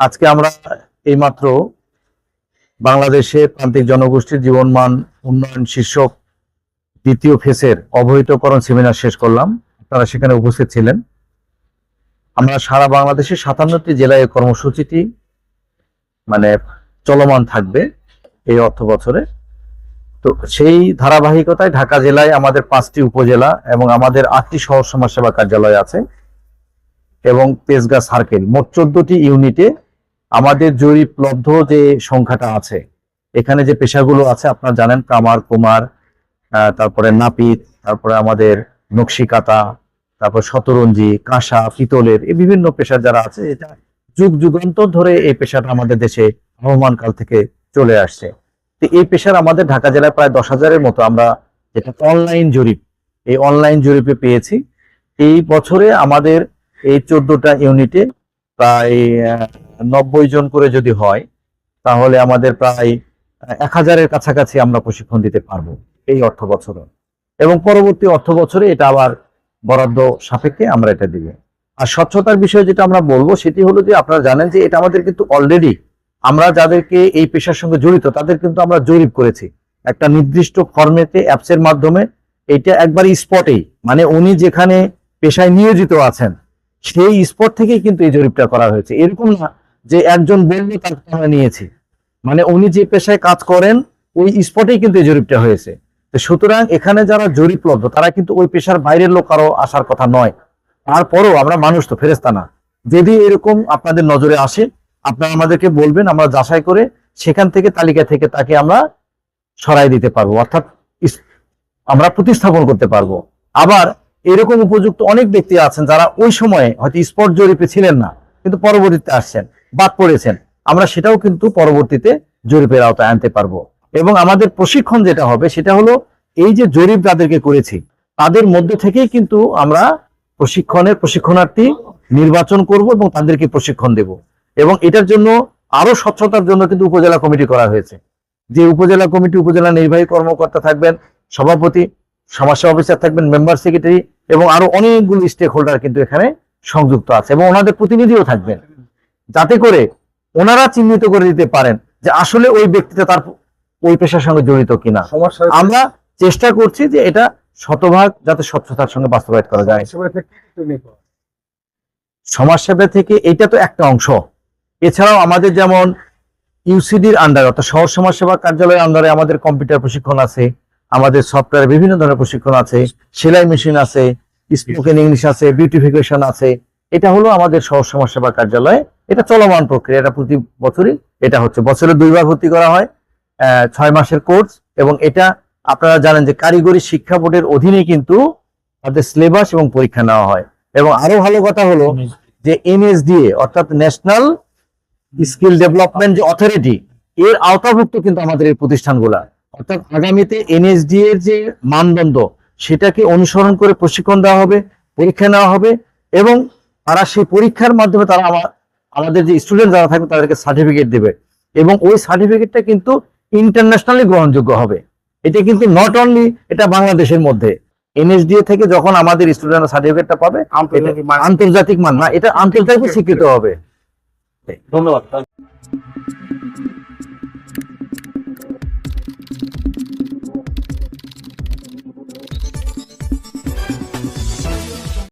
আজকে আমরা এইমাত্র বাংলাদেশে প্রান্তিক জনগোষ্ঠীর জীবনমান উন্নয়ন শীর্ষক দ্বিতীয় ফেসের অবহিতকরণ সেমিনার শেষ করলাম। আপনারা সেখানে উপস্থিত ছিলেন। আমরা সারা বাংলাদেশে সাতান্নটি জেলায় কর্মসূচিটি মানে চলমান থাকবে এই অর্থ বছরে। তো সেই ধারাবাহিকতায় ঢাকা জেলায় আমাদের পাঁচটি উপজেলা এবং আমাদের আটটি শহর সমাজসেবা কার্যালয় আছে এবং তেজগাঁ সার্কেল। মোট চোদ্দটি ইউনিটে আমাদের জরিপলব্ধ যে সংখ্যাটা আছে, এখানে যে পেশাগুলো আছে, আপনারা জানেন, কামার, কুমার তারপরে নাপিত, তারপরে আমাদের নকশিকাতা, তারপর শতরঞ্জি, কাঁসা, পিতলের এই বিভিন্ন পেশা যারা আছে, এটা যুগ যুগান্তর ধরে এই পেশাটা আমাদের দেশে আহ্বান কাল থেকে চলে আসছে। তো এই পেশার আমাদের ঢাকা জেলায় প্রায় দশ হাজারের মতো আমরা যেটা অনলাইন জরিপ, এই অনলাইন জরিপে পেয়েছি। এই বছরে আমাদের এই চোদ্দটা ইউনিটে প্রায় নব্বই জন করে যদি হয়, তাহলে আমাদের প্রায় এক হাজারের কাছাকাছি আমরা প্রশিক্ষণ দিতে পারব এই অর্থ বছরে। এবং পরবর্তী অর্থ বছরে এটা আবার বরাদ্দ সাপেক্ষে আমরা এটা দিব। আর স্বচ্ছতার বিষয়ে যেটা আমরা বলব, সেটি হলো যে আপনারা জানেন যে এটা আমাদের কিন্তু অলরেডি আমরা যাদেরকে এই পেশার সঙ্গে জড়িত, তাদের কিন্তু আমরা জরিপ করেছি। একটা নির্দিষ্ট ফরমেটে অ্যাপসের মাধ্যমে এটা একবার স্পটেই মানে উনি যেখানে পেশায় নিয়োজিত আছেন, সেই স্পট থেকেই কিন্তু এই জরিপটা করা হয়েছে। এরকম না যে একজন বলল তার আমরা নিয়েছি। মানে উনি যে পেশায় কাজ করেন, ওই স্পটেই কিন্তু এই জরিপটা হয়েছে। সুতরাং এখানে যারা জরিপলব্ধ, তারা কিন্তু ওই পেশার বাইরের লোক আরও আসার কথা নয়। তারপরও আমরা মানুষ তো ফেরেস্তা না। যদি এরকম আপনাদের নজরে আসে, আপনারা আমাদেরকে বলবেন, আমরা যাচাই করে সেখান থেকে তালিকা থেকে তাকে আমরা সরাই দিতে পারব। অর্থাৎ আমরা প্রতিস্থাপন করতে পারব। আবার এরকম উপযুক্ত অনেক ব্যক্তি আছেন যারা ওই সময়ে হয়তো স্পট জরিপে ছিলেন না, কিন্তু পরবর্তীতে আসছেন। বাদ পড়েছেন। আমরা সেটাও কিন্তু পরবর্তীতে জরিপের আওতায় আনতে পারব। এবং আমাদের প্রশিক্ষণ যেটা হবে, সেটা হলো এই যে জরিপ যাদেরকে করেছি, তাদের মধ্যে থেকেই কিন্তু আমরা প্রশিক্ষণের প্রশিক্ষণার্থী নির্বাচন করব এবং তাদেরকে প্রশিক্ষণ দেব। এবং এটার জন্য আরও স্বচ্ছতার জন্য কিন্তু উপজেলা কমিটি করা হয়েছে। যে উপজেলা কমিটি, উপজেলা নির্বাহী কর্মকর্তা থাকবেন, সভাপতি সমাজসেবা অফিসার থাকবেন, মেম্বার সেক্রেটারি এবং আরও অনেকগুলো স্টেক হোল্ডার কিন্তু এখানে সংযুক্ত আছে এবং ওনাদের প্রতিনিধিও থাকবেন। যাতে করে ওনারা চিহ্নিত করে দিতে পারেন যে আসলে ওই ব্যক্তিটা তার ওই পেশার সঙ্গে জড়িত কিনা। আমরা চেষ্টা করছি যে এটা শতভাগ যাতে স্বচ্ছতার সঙ্গে বাস্তবায়িত করা যায়। সমাজসেবা থেকে এটা তো একটা অংশ। এছাড়াও আমাদের যেমন ইউসিডির আন্ডারে অর্থাৎ শহর সমাজসেবা কার্যালয়ের আন্ডারে আমাদের কম্পিউটার প্রশিক্ষণ আছে আমাদের সফটওয়্যার বিভিন্ন ধরনের প্রশিক্ষণ আছে সেলাই মেশিন আছে স্পোকেন ইংলিশ আছে বিউটিফিকেশন আছে। এটা হলো আমাদের শহর সমাজসেবা কার্যালয়ে। এটা চলমান প্রক্রিয়া, এটা প্রতি বছরই, এটা হচ্ছে, বছরে দুইবার ভর্তি করা হয় ছয় মাসের কোর্স, এবং এটা আপনারা জানেন যে কারিগরি শিক্ষা বোর্ডের অধীনে কিন্তু তাদের সিলেবাস এবং পরীক্ষা নেওয়া হয়। এবং আরও ভালো কথা হলো যে এনএসডিএ, অর্থাৎ ন্যাশনাল স্কিল ডেভেলপমেন্ট যে অথরিটি, এর আওতাভুক্ত কিন্তু আমাদের এই প্রতিষ্ঠানগুলা। অর্থাৎ আগামীতে এনএসডি এর যে মানদণ্ড, সেটাকে অনুসরণ করে প্রশিক্ষণ দেওয়া হবে, পরীক্ষা নেওয়া হবে, এবং তারা সেই পরীক্ষার মাধ্যমে তারা আমা- আমাদের যে স্টুডেন্ট যারা থাকবে তাদেরকে সার্টিফিকেট দেবে। এবং ওই সার্টিফিকেটটা কিন্তু ইন্টারন্যাশনালি গ্রহণযোগ্য হবে। এটা কিন্তু নট অনলি এটা বাংলাদেশের মধ্যে। এনএসডিএ থেকে যখন আমাদের স্টুডেন্টরা সার্টিফিকেটটা পাবে আন্তর্জাতিক মান। না এটা আন্তর্জাতিক স্বীকৃত হবে। ধন্যবাদ।